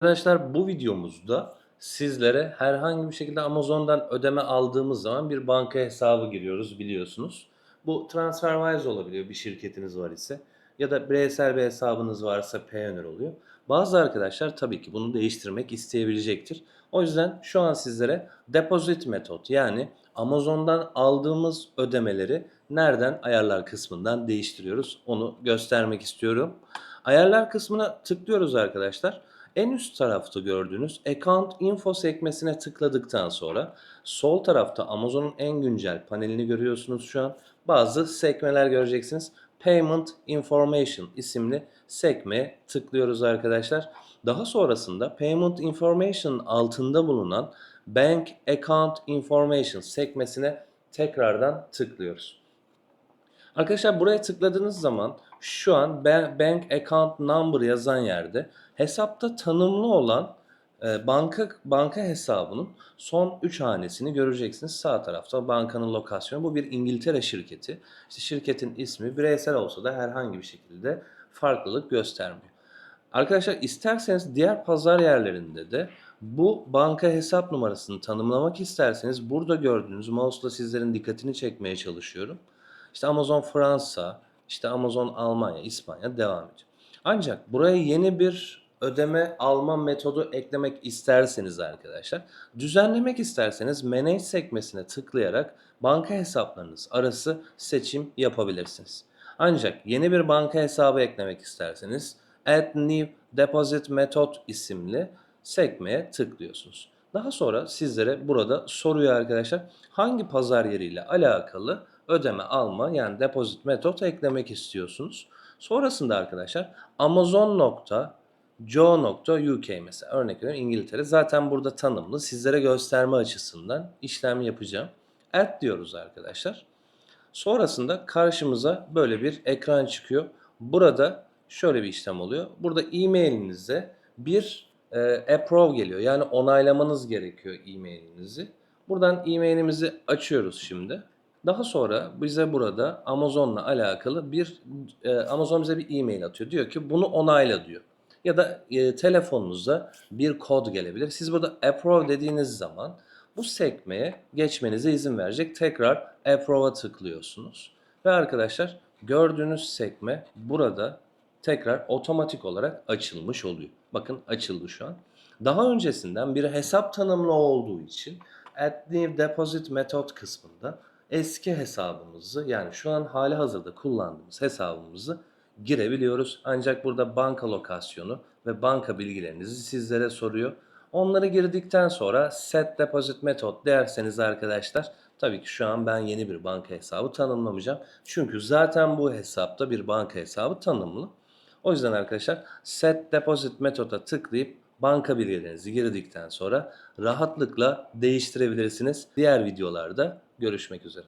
Arkadaşlar bu videomuzda sizlere herhangi bir şekilde Amazon'dan ödeme aldığımız zaman bir banka hesabı giriyoruz biliyorsunuz. Bu TransferWise olabiliyor bir şirketiniz var ise ya da bireysel bir hesabınız varsa Payoneer oluyor. Bazı arkadaşlar tabii ki bunu değiştirmek isteyebilecektir. O yüzden şu an sizlere deposit metot yani Amazon'dan aldığımız ödemeleri nereden ayarlar kısmından değiştiriyoruz onu göstermek istiyorum. Ayarlar kısmına tıklıyoruz arkadaşlar. En üst tarafta gördüğünüz Account Info sekmesine tıkladıktan sonra sol tarafta Amazon'un en güncel panelini görüyorsunuz şu an. Bazı sekmeler göreceksiniz. Payment Information isimli sekmeye tıklıyoruz arkadaşlar. Daha sonrasında Payment Information altında bulunan Bank Account Information sekmesine tekrardan tıklıyoruz. Arkadaşlar buraya tıkladığınız zaman şu an ba- Bank Account Number yazan yerde hesapta tanımlı olan e, banka banka hesabının son 3 hanesini göreceksiniz. Sağ tarafta bankanın lokasyonu. Bu bir İngiltere şirketi. İşte şirketin ismi bireysel olsa da herhangi bir şekilde farklılık göstermiyor. Arkadaşlar isterseniz diğer pazar yerlerinde de bu banka hesap numarasını tanımlamak isterseniz burada gördüğünüz mouse'la sizlerin dikkatini çekmeye çalışıyorum. İşte Amazon Fransa, işte Amazon Almanya, İspanya devam ediyor. Ancak buraya yeni bir ödeme alma metodu eklemek isterseniz arkadaşlar, düzenlemek isterseniz Manage sekmesine tıklayarak banka hesaplarınız arası seçim yapabilirsiniz. Ancak yeni bir banka hesabı eklemek isterseniz Add New Deposit Method isimli sekmeye tıklıyorsunuz. Daha sonra sizlere burada soruyor arkadaşlar hangi pazar yeriyle alakalı ödeme alma yani depozit metot eklemek istiyorsunuz. Sonrasında arkadaşlar amazon.co.uk mesela örnek veriyorum İngiltere zaten burada tanımlı sizlere gösterme açısından işlem yapacağım. Add diyoruz arkadaşlar. Sonrasında karşımıza böyle bir ekran çıkıyor. Burada şöyle bir işlem oluyor. Burada e-mailinize bir e, approve geliyor. Yani onaylamanız gerekiyor e-mailinizi. Buradan e-mailimizi açıyoruz şimdi. Daha sonra bize burada Amazon'la alakalı bir e, Amazon bize bir e-mail atıyor. Diyor ki bunu onayla diyor. Ya da e, telefonunuza bir kod gelebilir. Siz burada approve dediğiniz zaman bu sekmeye geçmenize izin verecek. Tekrar approve'a tıklıyorsunuz. Ve arkadaşlar gördüğünüz sekme burada tekrar otomatik olarak açılmış oluyor. Bakın açıldı şu an. Daha öncesinden bir hesap tanımlı olduğu için Add New Deposit Method kısmında eski hesabımızı yani şu an hali hazırda kullandığımız hesabımızı girebiliyoruz. Ancak burada banka lokasyonu ve banka bilgilerinizi sizlere soruyor. Onları girdikten sonra Set Deposit Method derseniz arkadaşlar tabii ki şu an ben yeni bir banka hesabı tanımlamayacağım. Çünkü zaten bu hesapta bir banka hesabı tanımlı. O yüzden arkadaşlar Set Deposit Method'a tıklayıp banka bilgilerinizi girdikten sonra rahatlıkla değiştirebilirsiniz. Diğer videolarda görüşmek üzere.